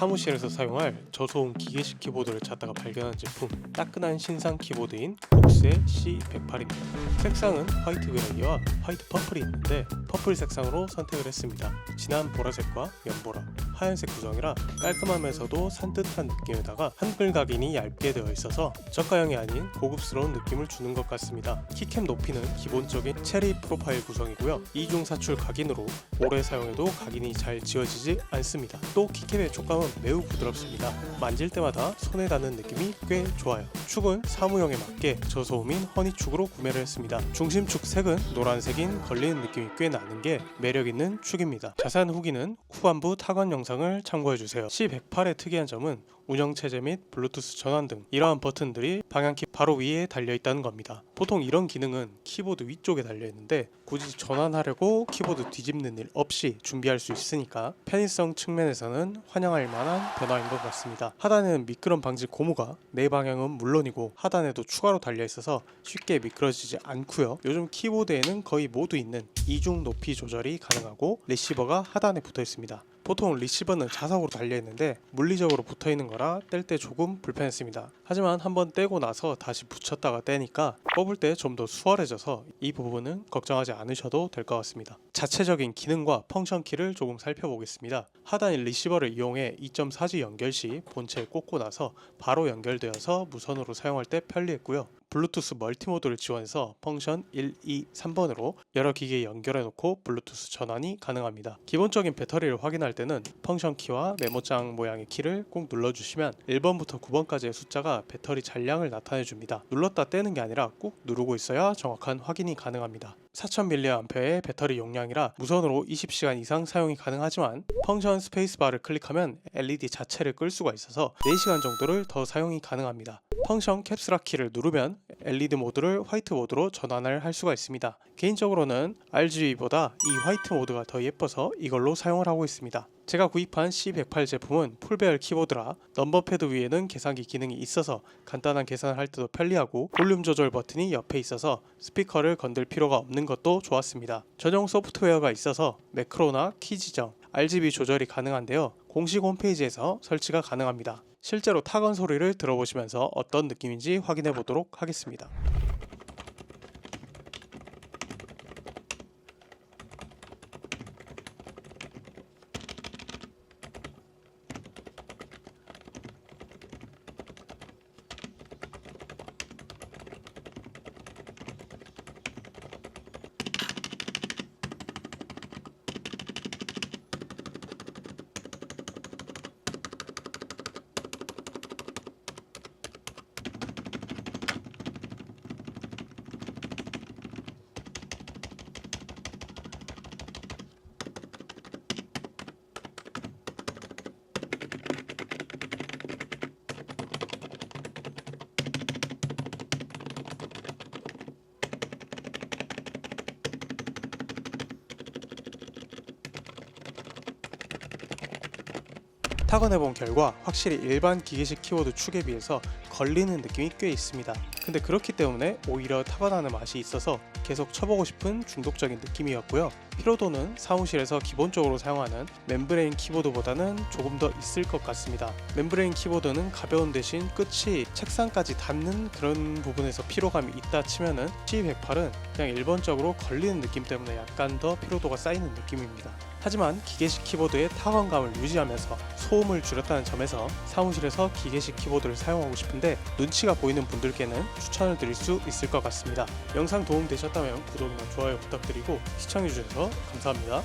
사무실에서 사용할 저소음 기계식 키보드를 찾다가 발견한 제품 따끈한 신상 키보드인 복스의 C108입니다. 색상은 화이트 그레이와 화이트 퍼플이 있는데 퍼플 색상으로 선택을 했습니다. 진한 보라색과 연보라, 하얀색 구성이라 깔끔하면서도 산뜻한 느낌에다가 한글 각인이 얇게 되어 있어서 저가형이 아닌 고급스러운 느낌을 주는 것 같습니다. 키캡 높이는 기본적인 체리 프로파일 구성이고요. 이중 사출 각인으로 오래 사용해도 각인이 잘 지워지지 않습니다. 또 키캡의 촉감은 매우 부드럽습니다. 만질 때마다 손에 닿는 느낌이 꽤 좋아요. 축은 사무용에 맞게 저소음인 허니축으로 구매를 했습니다. 중심축 색은 노란색인 걸리는 느낌이 꽤 나는 게 매력 있는 축입니다. 자세한 후기는 후반부 타건 영상을 참고해주세요. C108의 특이한 점은 운영체제 및 블루투스 전환 등 이러한 버튼들이 방향키 바로 위에 달려 있다는 겁니다. 보통 이런 기능은 키보드 위쪽에 달려 있는데 굳이 전환하려고 키보드 뒤집는 일 없이 준비할 수 있으니까 편의성 측면에서는 환영할 만한 변화인 것 같습니다. 하단에는 미끄럼 방지 고무가 내 방향은 물론이고 하단에도 추가로 달려 있어서 쉽게 미끄러지지 않고요. 요즘 키보드에는 거의 모두 있는 이중 높이 조절이 가능하고 리시버가 하단에 붙어 있습니다. 보통 리시버는 자석으로 달려 있는데 물리적으로 붙어 있는 거라 뗄 때 조금 불편했습니다. 하지만 한번 떼고 나서 다시 붙였다가 떼니까 뽑을 때 좀 더 수월해져서 이 부분은 걱정하지 않으셔도 될 것 같습니다. 자체적인 기능과 펑션 키를 조금 살펴보겠습니다. 하단 리시버를 이용해 2.4G 연결 시 본체에 꽂고 나서 바로 연결되어서 무선으로 사용할 때 편리했고요. 블루투스 멀티모드를 지원해서 펑션 1, 2, 3번으로 여러 기기에 연결해 놓고 블루투스 전환이 가능합니다. 기본적인 배터리를 확인할 때는 펑션 키와 메모장 모양의 키를 꼭 눌러주시면 1번부터 9번까지의 숫자가 배터리 잔량을 나타내 줍니다. 눌렀다 떼는 게 아니라 꾹 누르고 있어야 정확한 확인이 가능합니다. 4000mAh의 배터리 용량이라 무선으로 20시간 이상 사용이 가능하지만 펑션 스페이스바를 클릭하면 LED 자체를 끌 수가 있어서 4시간 정도를 더 사용이 가능합니다. 펑션 캡슐락 키를 누르면 LED 모드를 화이트 모드로 전환을 할 수가 있습니다. 개인적으로는 RGB보다 이 화이트 모드가 더 예뻐서 이걸로 사용을 하고 있습니다. 제가 구입한 C108 제품은 풀배열 키보드라 넘버 패드 위에는 계산기 기능이 있어서 간단한 계산을 할 때도 편리하고 볼륨 조절 버튼이 옆에 있어서 스피커를 건들 필요가 없는 것도 좋았습니다. 전용 소프트웨어가 있어서 매크로나 키 지정, RGB 조절이 가능한데요. 공식 홈페이지에서 설치가 가능합니다. 실제로 타건 소리를 들어보시면서 어떤 느낌인지 확인해 보도록 하겠습니다. 타건해본 결과 확실히 일반 기계식 키보드 축에 비해서 걸리는 느낌이 꽤 있습니다. 근데 그렇기 때문에 오히려 타건하는 맛이 있어서 계속 쳐보고 싶은 중독적인 느낌이었고요. 피로도는 사무실에서 기본적으로 사용하는 멤브레인 키보드보다는 조금 더 있을 것 같습니다. 멤브레인 키보드는 가벼운 대신 끝이 책상까지 닿는 그런 부분에서 피로감이 있다 치면은 C108은 그냥 일반적으로 걸리는 느낌 때문에 약간 더 피로도가 쌓이는 느낌입니다. 하지만 기계식 키보드의 타건감을 유지하면서 소음을 줄였다는 점에서 사무실에서 기계식 키보드를 사용하고 싶은데 눈치가 보이는 분들께는 추천을 드릴 수 있을 것 같습니다. 영상 도움 되셨다면 구독이나 좋아요 부탁드리고 시청해주셔서 감사합니다.